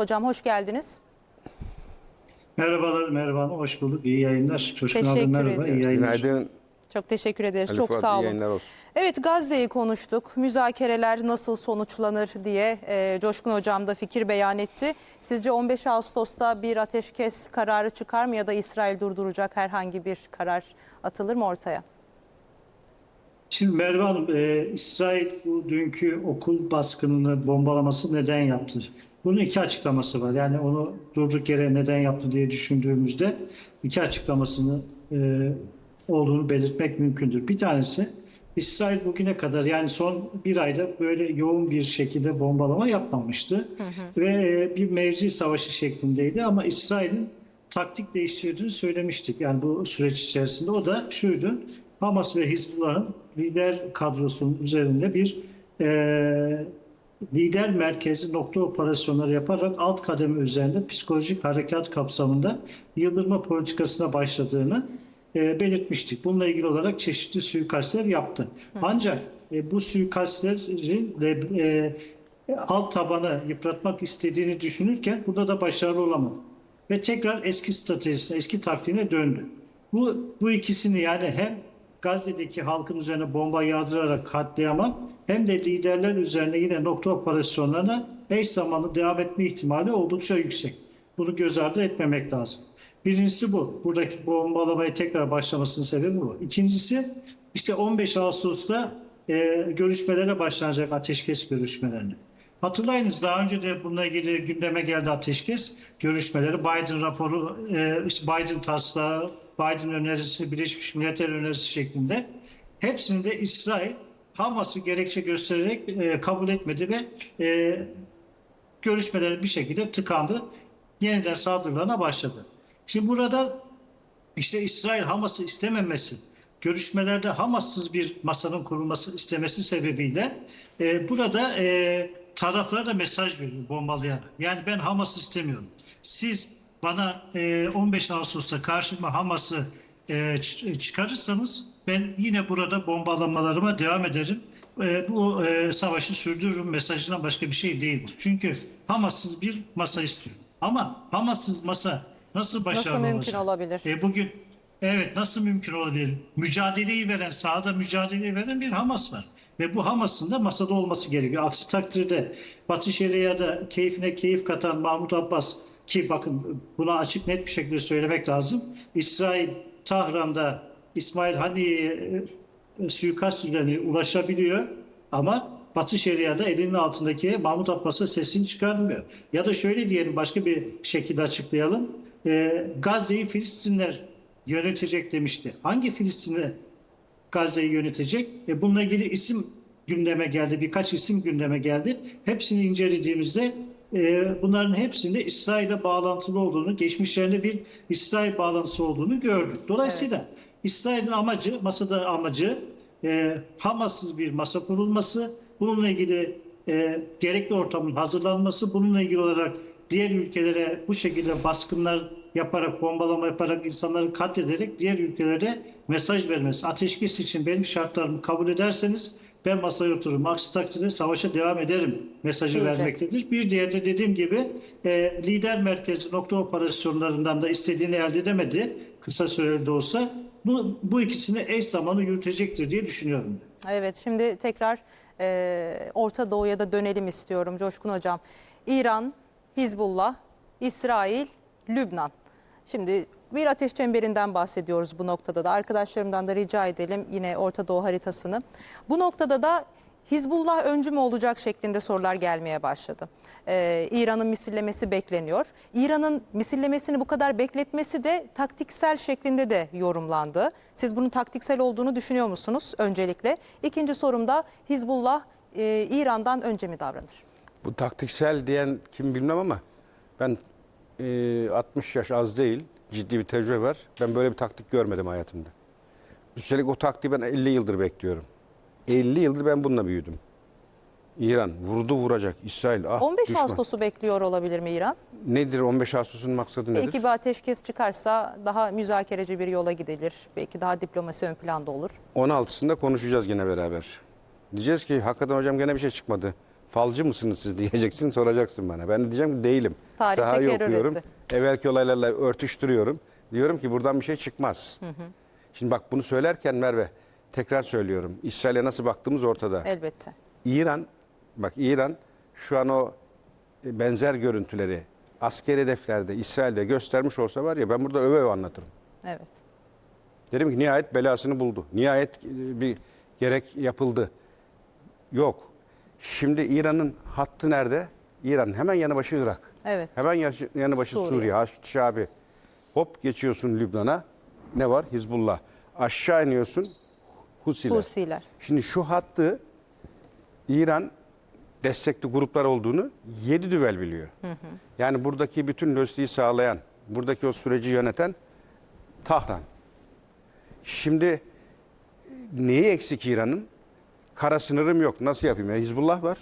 Hocam hoş geldiniz. Merhabalar Merhaba Hanım, hoş bulduk. İyi yayınlar. Coşkun abi Teşekkür merhaba, iyi ediyoruz. yayınlar. Günaydın. Çok teşekkür ederiz. Ali Çok Fuat, sağ iyi olun. yayınlar olsun. Evet Gazze'yi konuştuk. Müzakereler nasıl sonuçlanır diye e, Coşkun Hocam da fikir beyan etti. Sizce 15 Ağustos'ta bir ateşkes kararı çıkar mı ya da İsrail durduracak herhangi bir karar atılır mı ortaya? Şimdi Merve Hanım, e, İsrail bu dünkü okul baskınını bombalaması neden yaptı? Bunun iki açıklaması var. Yani onu durduk yere neden yaptı diye düşündüğümüzde iki açıklamasını e, olduğunu belirtmek mümkündür. Bir tanesi İsrail bugüne kadar yani son bir ayda böyle yoğun bir şekilde bombalama yapmamıştı. Ve e, bir mevzi savaşı şeklindeydi ama İsrail'in taktik değiştirdiğini söylemiştik. Yani bu süreç içerisinde o da şuydu. Hamas ve Hizbullah'ın lider kadrosunun üzerinde bir e, lider merkezi nokta operasyonları yaparak alt kademe üzerinde psikolojik harekat kapsamında yıldırma politikasına başladığını e, belirtmiştik. Bununla ilgili olarak çeşitli suikastler yaptı. Ancak e, bu suikastlerin e, alt tabanı yıpratmak istediğini düşünürken burada da başarılı olamadı. Ve tekrar eski stratejisine, eski taktiğine döndü. Bu, bu ikisini yani hem Gazze'deki halkın üzerine bomba yağdırarak katliama hem de liderler üzerine yine nokta operasyonlarına eş zamanlı devam etme ihtimali oldukça yüksek. Bunu göz ardı etmemek lazım. Birincisi bu. Buradaki bombalamaya tekrar başlamasının sebebi bu. İkincisi işte 15 Ağustos'ta e, görüşmelere başlanacak ateşkes görüşmelerine. Hatırlayınız daha önce de bununla ilgili gündeme geldi ateşkes görüşmeleri. Biden raporu, e, işte Biden taslağı, Biden önerisi, Birleşmiş Milletler önerisi şeklinde. Hepsini de İsrail Hamas'ı gerekçe göstererek e, kabul etmedi ve e, görüşmeler bir şekilde tıkandı. Yeniden saldırılarına başladı. Şimdi burada işte İsrail Hamas'ı istememesi, görüşmelerde Hamas'sız bir masanın kurulması istemesi sebebiyle e, burada e, taraflara da mesaj veriyor bombalayan. Yani ben Hamas'ı istemiyorum. Siz bana e, 15 Ağustos'ta karşıma Hamas'ı e, çıkarırsanız ben yine burada bombalamalarıma devam ederim. E, bu e, savaşı sürdürürüm mesajından başka bir şey değil. Çünkü Hamas'sız bir masa istiyor. Ama Hamas'sız masa nasıl başarılı Nasıl mümkün olacak? olabilir? E, bugün evet nasıl mümkün olabilir? Mücadeleyi veren, sahada mücadeleyi veren bir Hamas var. Ve bu Hamas'ın da masada olması gerekiyor. Aksi takdirde Batı Şeria'da keyfine keyif katan Mahmut Abbas ki bakın buna açık net bir şekilde söylemek lazım. İsrail Tahran'da İsmail Haniye'ye suikast üzerine ulaşabiliyor ama Batı Şeria'da elinin altındaki Mahmut Abbas'a sesini çıkarmıyor. Ya da şöyle diyelim başka bir şekilde açıklayalım. E, Gazze'yi Filistinler yönetecek demişti. Hangi Filistinli Gazze'yi yönetecek? E, bununla ilgili isim gündeme geldi. Birkaç isim gündeme geldi. Hepsini incelediğimizde bunların hepsinde İsrail'e bağlantılı olduğunu, geçmişlerinde bir İsrail bağlantısı olduğunu gördük. Dolayısıyla İsrail'in amacı, masada amacı e, Hamas'sız bir masa kurulması, bununla ilgili e, gerekli ortamın hazırlanması, bununla ilgili olarak diğer ülkelere bu şekilde baskınlar yaparak, bombalama yaparak, insanları katlederek diğer ülkelere mesaj vermesi. Ateşkes için benim şartlarımı kabul ederseniz ben masaya otururum. Aksi takdirde savaşa devam ederim mesajı Diyecek. vermektedir. Bir diğeri de dediğim gibi e, lider merkezi nokta operasyonlarından da istediğini elde edemedi. Kısa süreli de olsa. Bu, bu ikisini eş zamanlı yürütecektir diye düşünüyorum. Evet şimdi tekrar e, Orta Doğu'ya da dönelim istiyorum Coşkun Hocam. İran, Hizbullah, İsrail, Lübnan. Şimdi bir ateş çemberinden bahsediyoruz bu noktada da. Arkadaşlarımdan da rica edelim yine Orta Doğu haritasını. Bu noktada da Hizbullah öncü mü olacak şeklinde sorular gelmeye başladı. Ee, İran'ın misillemesi bekleniyor. İran'ın misillemesini bu kadar bekletmesi de taktiksel şeklinde de yorumlandı. Siz bunun taktiksel olduğunu düşünüyor musunuz öncelikle? İkinci sorum da Hizbullah e, İran'dan önce mi davranır? Bu taktiksel diyen kim bilmem ama ben e, 60 yaş az değil. Ciddi bir tecrübe var. Ben böyle bir taktik görmedim hayatımda. Üstelik o taktiği ben 50 yıldır bekliyorum. 50 yıldır ben bununla büyüdüm. İran vurdu vuracak. İsrail ah 15 düşman. Ağustos'u bekliyor olabilir mi İran? Nedir 15 Ağustos'un maksadı nedir? Belki bir ateşkes çıkarsa daha müzakereci bir yola gidilir. Belki daha diplomasi ön planda olur. 16'sında konuşacağız gene beraber. Diyeceğiz ki hakikaten hocam gene bir şey çıkmadı. Falcı mısınız siz diyeceksin soracaksın bana. Ben de diyeceğim ki değilim. Tarih Sahayı tekerrür okuyorum. etti. Evvelki olaylarla örtüştürüyorum. Diyorum ki buradan bir şey çıkmaz. Şimdi bak bunu söylerken Merve tekrar söylüyorum. İsrail'e nasıl baktığımız ortada. Elbette. İran, bak İran şu an o e, benzer görüntüleri askeri hedeflerde İsrail'de göstermiş olsa var ya ben burada öve öve anlatırım. Evet. Dedim ki nihayet belasını buldu. Nihayet e, bir gerek yapıldı. Yok. Şimdi İran'ın hattı nerede? İran hemen yanı başı Irak. Evet. Hemen yanı başı Suriye. Suriye, Haçlı Şabi. Hop geçiyorsun Lübnan'a. Ne var? Hizbullah. Aşağı iniyorsun Husiler. Husiler. Şimdi şu hattı İran destekli gruplar olduğunu yedi düvel biliyor. Yani buradaki bütün lojistiği sağlayan, buradaki o süreci yöneten Tahran. Şimdi neyi eksik İran'ın? Kara sınırım yok. Nasıl yapayım? Ya Hizbullah var.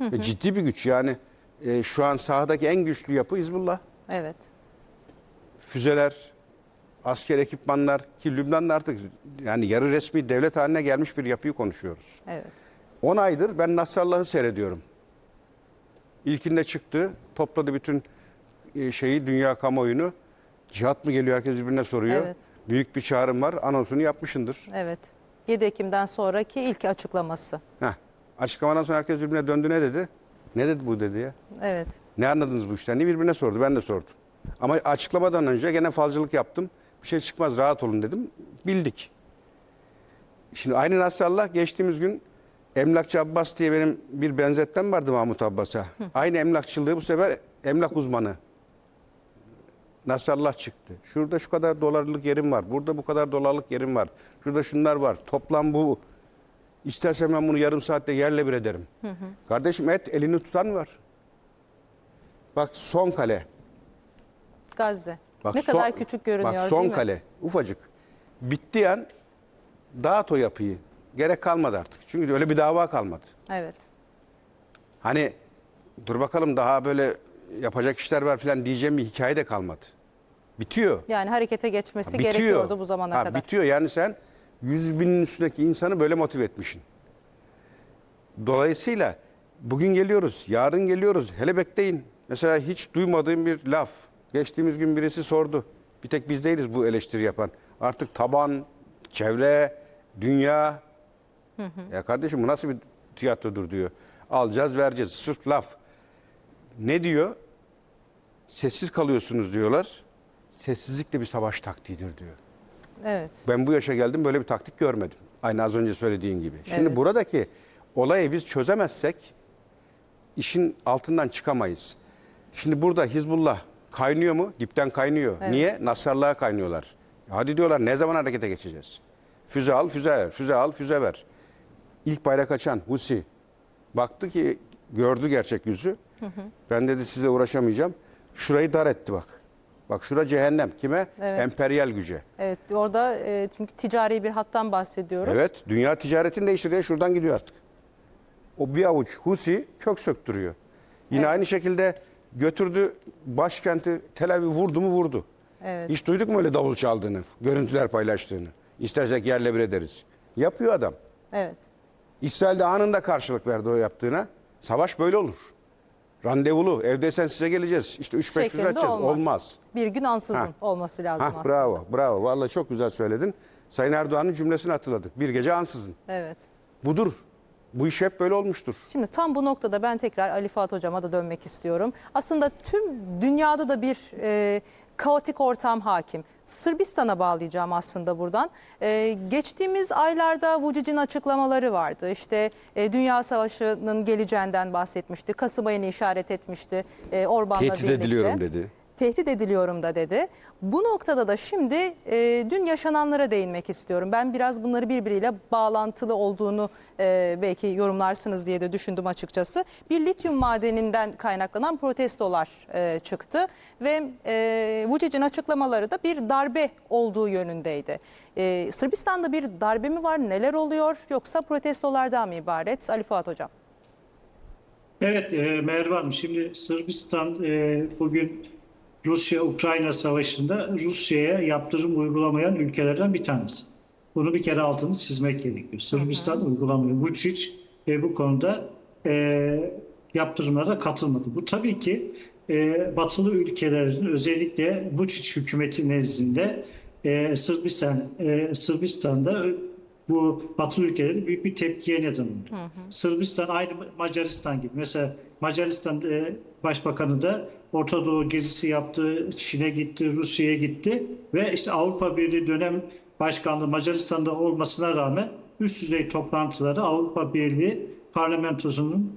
Ve ciddi bir güç yani. e, şu an sahadaki en güçlü yapı Hizbullah. Evet. Füzeler, asker ekipmanlar ki Lübnan'da artık yani yarı resmi devlet haline gelmiş bir yapıyı konuşuyoruz. Evet. 10 aydır ben Nasrallah'ı seyrediyorum. İlkinde çıktı, topladı bütün e, şeyi, dünya kamuoyunu. Cihat mı geliyor herkes birbirine soruyor. Evet. Büyük bir çağrım var, anonsunu yapmışındır. Evet. 7 Ekim'den sonraki ilk açıklaması. Heh. Açıklamadan sonra herkes birbirine döndü ne dedi? Ne dedi bu dedi ya? Evet. Ne anladınız bu işten? diye birbirine sordu. Ben de sordum. Ama açıklamadan önce gene falcılık yaptım. Bir şey çıkmaz rahat olun dedim. Bildik. Şimdi aynı Nasrallah geçtiğimiz gün Emlakçı Abbas diye benim bir benzetmem vardı Mahmut Abbas'a. Aynı emlakçılığı bu sefer emlak uzmanı. Nasrallah çıktı. Şurada şu kadar dolarlık yerim var. Burada bu kadar dolarlık yerim var. Şurada şunlar var. Toplam bu. İstersen ben bunu yarım saatte yerle bir ederim. Kardeşim et elini tutan var. Bak son kale. Gazze. Bak ne son- kadar küçük görünüyor Bak son değil mi? kale ufacık. Bittiği an dağıt o yapıyı. Gerek kalmadı artık. Çünkü öyle bir dava kalmadı. Evet. Hani dur bakalım daha böyle yapacak işler var falan diyeceğim bir hikaye de kalmadı. Bitiyor. Yani harekete geçmesi Bitiyor. gerekiyordu bu zamana Ha, kadar. Bitiyor yani sen 100 binin üstündeki insanı böyle motive etmişsin. Dolayısıyla bugün geliyoruz, yarın geliyoruz. Hele bekleyin. Mesela hiç duymadığım bir laf. Geçtiğimiz gün birisi sordu. Bir tek biz değiliz bu eleştiri yapan. Artık taban, çevre, dünya. Ya kardeşim bu nasıl bir tiyatrodur diyor. Alacağız vereceğiz. Sırf laf. Ne diyor? Sessiz kalıyorsunuz diyorlar. Sessizlik de bir savaş taktiğidir diyor. Evet. Ben bu yaşa geldim böyle bir taktik görmedim. Aynı az önce söylediğin gibi. Şimdi Evet. buradaki olayı biz çözemezsek işin altından çıkamayız. Şimdi burada Hizbullah kaynıyor mu? Dipten kaynıyor. Evet. Niye? Nasrallah'a kaynıyorlar. Hadi diyorlar ne zaman harekete geçeceğiz? Füze al, füze ver. Füze al, füze ver. İlk bayrak açan Husi baktı ki gördü gerçek yüzü. Ben dedi size uğraşamayacağım. Şurayı dar etti bak. Bak şura cehennem. Kime? Evet. Emperyal güce. Evet orada e, çünkü ticari bir hattan bahsediyoruz. Evet, dünya ticaretini değiştiriyor. Şuradan gidiyor artık. O bir avuç Husi kök söktürüyor. Yine Evet. aynı şekilde götürdü başkenti Tel Aviv vurdu mu vurdu. Evet. Hiç duyduk mu öyle davul çaldığını, görüntüler paylaştığını? İstersek yerle bir ederiz. Yapıyor adam. Evet. İsrail de anında karşılık verdi o yaptığına. Savaş böyle olur. Randevulu, evdeysen size geleceğiz. İşte 3-5 füze Şeklinde açacağız. olmaz. Olmaz. Bir gün ansızın Ha. olması lazım Hah, aslında. bravo, bravo. Vallahi çok güzel söyledin. Sayın Erdoğan'ın cümlesini hatırladık. Bir gece ansızın. Evet. Budur. Bu iş hep böyle olmuştur. Şimdi tam bu noktada ben tekrar Ali Fuat Hocam'a da dönmek istiyorum. Aslında tüm dünyada da bir e, kaotik ortam hakim. Sırbistan'a bağlayacağım aslında buradan. E, geçtiğimiz aylarda Vucic'in açıklamaları vardı. İşte e, Dünya Savaşı'nın geleceğinden bahsetmişti. Kasım ayını işaret etmişti e, Orban'la Tehdit birlikte. ediliyorum dedi. Tehdit ediliyorum da dedi. Bu noktada da şimdi e, dün yaşananlara değinmek istiyorum. Ben biraz bunları birbiriyle bağlantılı olduğunu e, belki yorumlarsınız diye de düşündüm açıkçası. Bir lityum madeninden kaynaklanan protestolar e, çıktı ve e, Vucic'in açıklamaları da bir darbe olduğu yönündeydi. E, Sırbistan'da bir darbe mi var? Neler oluyor? Yoksa protestolardan mı ibaret? Ali Fuat Hocam. Evet e, Merve Hanım şimdi Sırbistan e, bugün Rusya-Ukrayna savaşında Rusya'ya yaptırım uygulamayan ülkelerden bir tanesi. Bunu bir kere altını çizmek gerekiyor. Sırbistan uygulamıyor. Vučić e, bu konuda e, yaptırımlara katılmadı. Bu tabii ki e, batılı ülkelerin özellikle Vučić hükümeti nezdinde e, Sırbistan e, Sırbistan'da bu batılı ülkelerin büyük bir tepkiye neden oldu. Sırbistan aynı Macaristan gibi. Mesela Macaristan e, Başbakanı da Orta Doğu gezisi yaptı, Çin'e gitti, Rusya'ya gitti ve işte Avrupa Birliği dönem başkanlığı Macaristan'da olmasına rağmen üst düzey toplantılara Avrupa Birliği parlamentosunun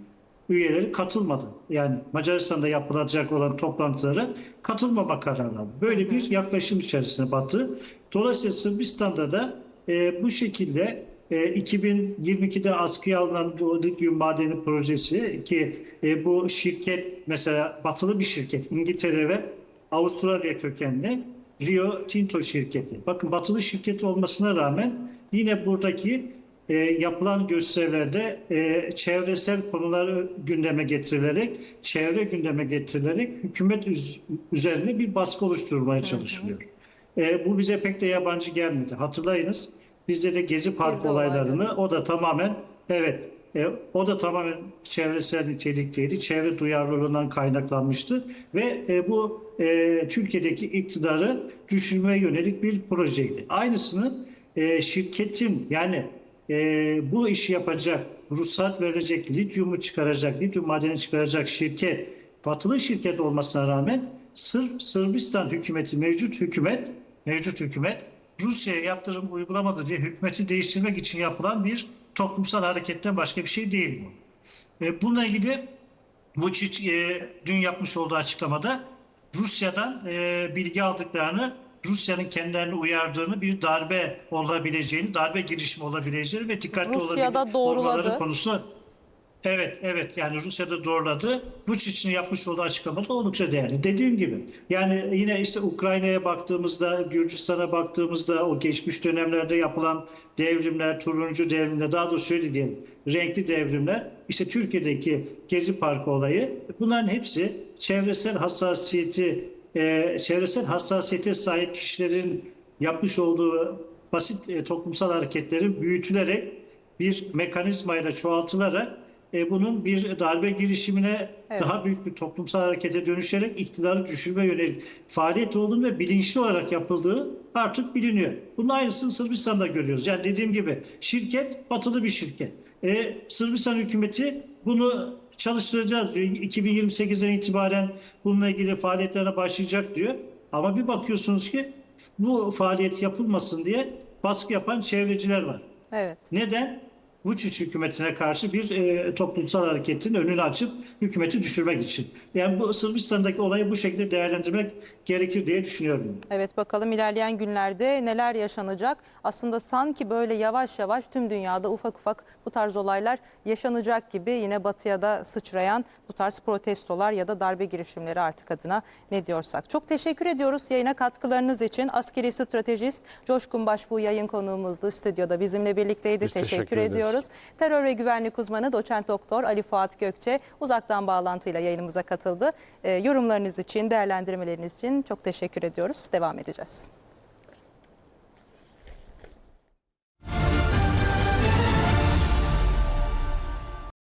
üyeleri katılmadı. Yani Macaristan'da yapılacak olan toplantılara katılmama kararı aldı. Böyle bir yaklaşım içerisine Batı. Dolayısıyla Sırbistan'da da e, bu şekilde 2022'de askıya alınan lityum madeni projesi ki e, bu şirket mesela batılı bir şirket İngiltere ve Avustralya kökenli Rio Tinto şirketi. Bakın batılı şirket olmasına rağmen yine buradaki e, yapılan gösterilerde e, çevresel konuları gündeme getirilerek, çevre gündeme getirilerek hükümet üz- üzerine bir baskı oluşturulmaya çalışılıyor. E, bu bize pek de yabancı gelmedi. Hatırlayınız bizde de Gezi Parkı Gezi olaylarını o da tamamen evet e, o da tamamen çevresel nitelikteydi. Çevre duyarlılığından kaynaklanmıştı ve e, bu e, Türkiye'deki iktidarı düşürmeye yönelik bir projeydi. Aynısını e, şirketin yani e, bu işi yapacak, ruhsat verecek, lityumu çıkaracak, lityum madeni çıkaracak şirket, batılı şirket olmasına rağmen Sırp Sırbistan hükümeti, mevcut hükümet, mevcut hükümet Rusya'ya yaptırım uygulamadı diye hükümeti değiştirmek için yapılan bir toplumsal hareketten başka bir şey değil bu. E, bununla ilgili Vučić e, dün yapmış olduğu açıklamada Rusya'dan e, bilgi aldıklarını, Rusya'nın kendilerini uyardığını, bir darbe olabileceğini, darbe girişimi olabileceğini ve dikkatli Rusya'da olabil- doğruladı. Evet, evet. Yani Rusya'da doğruladı. Vučić'in yapmış olduğu açıklamada oldukça değerli. Dediğim gibi yani yine işte Ukrayna'ya baktığımızda, Gürcistan'a baktığımızda o geçmiş dönemlerde yapılan devrimler, turuncu devrimler, daha doğrusu şöyle diyelim, renkli devrimler, işte Türkiye'deki Gezi Parkı olayı bunların hepsi çevresel hassasiyeti, e, çevresel hassasiyete sahip kişilerin yapmış olduğu basit e, toplumsal hareketlerin büyütülerek bir mekanizmayla çoğaltılarak e, bunun bir darbe girişimine Evet. daha büyük bir toplumsal harekete dönüşerek iktidarı düşürme yönelik faaliyet olduğunu ve bilinçli olarak yapıldığı artık biliniyor. Bunun aynısını Sırbistan'da görüyoruz. Yani dediğim gibi şirket batılı bir şirket. E, Sırbistan hükümeti bunu çalıştıracağız diyor. 2028'den itibaren bununla ilgili faaliyetlerine başlayacak diyor. Ama bir bakıyorsunuz ki bu faaliyet yapılmasın diye baskı yapan çevreciler var. Evet. Neden? Vučić hükümetine karşı bir e, toplumsal hareketin önünü açıp hükümeti düşürmek için. Yani bu Sırbistan'daki olayı bu şekilde değerlendirmek gerekir diye düşünüyorum. Evet bakalım ilerleyen günlerde neler yaşanacak. Aslında sanki böyle yavaş yavaş tüm dünyada ufak ufak bu tarz olaylar yaşanacak gibi yine batıya da sıçrayan bu tarz protestolar ya da darbe girişimleri artık adına ne diyorsak. Çok teşekkür ediyoruz yayına katkılarınız için. Askeri stratejist Coşkun Başbuğ yayın konuğumuzdu. Stüdyoda bizimle birlikteydi. Biz teşekkür, teşekkür ederiz. Ediyoruz. Terör ve güvenlik uzmanı doçent doktor Ali Fuat Gökçe uzaktan bağlantıyla yayınımıza katıldı. Ee, yorumlarınız için, değerlendirmeleriniz için çok teşekkür ediyoruz. Devam edeceğiz.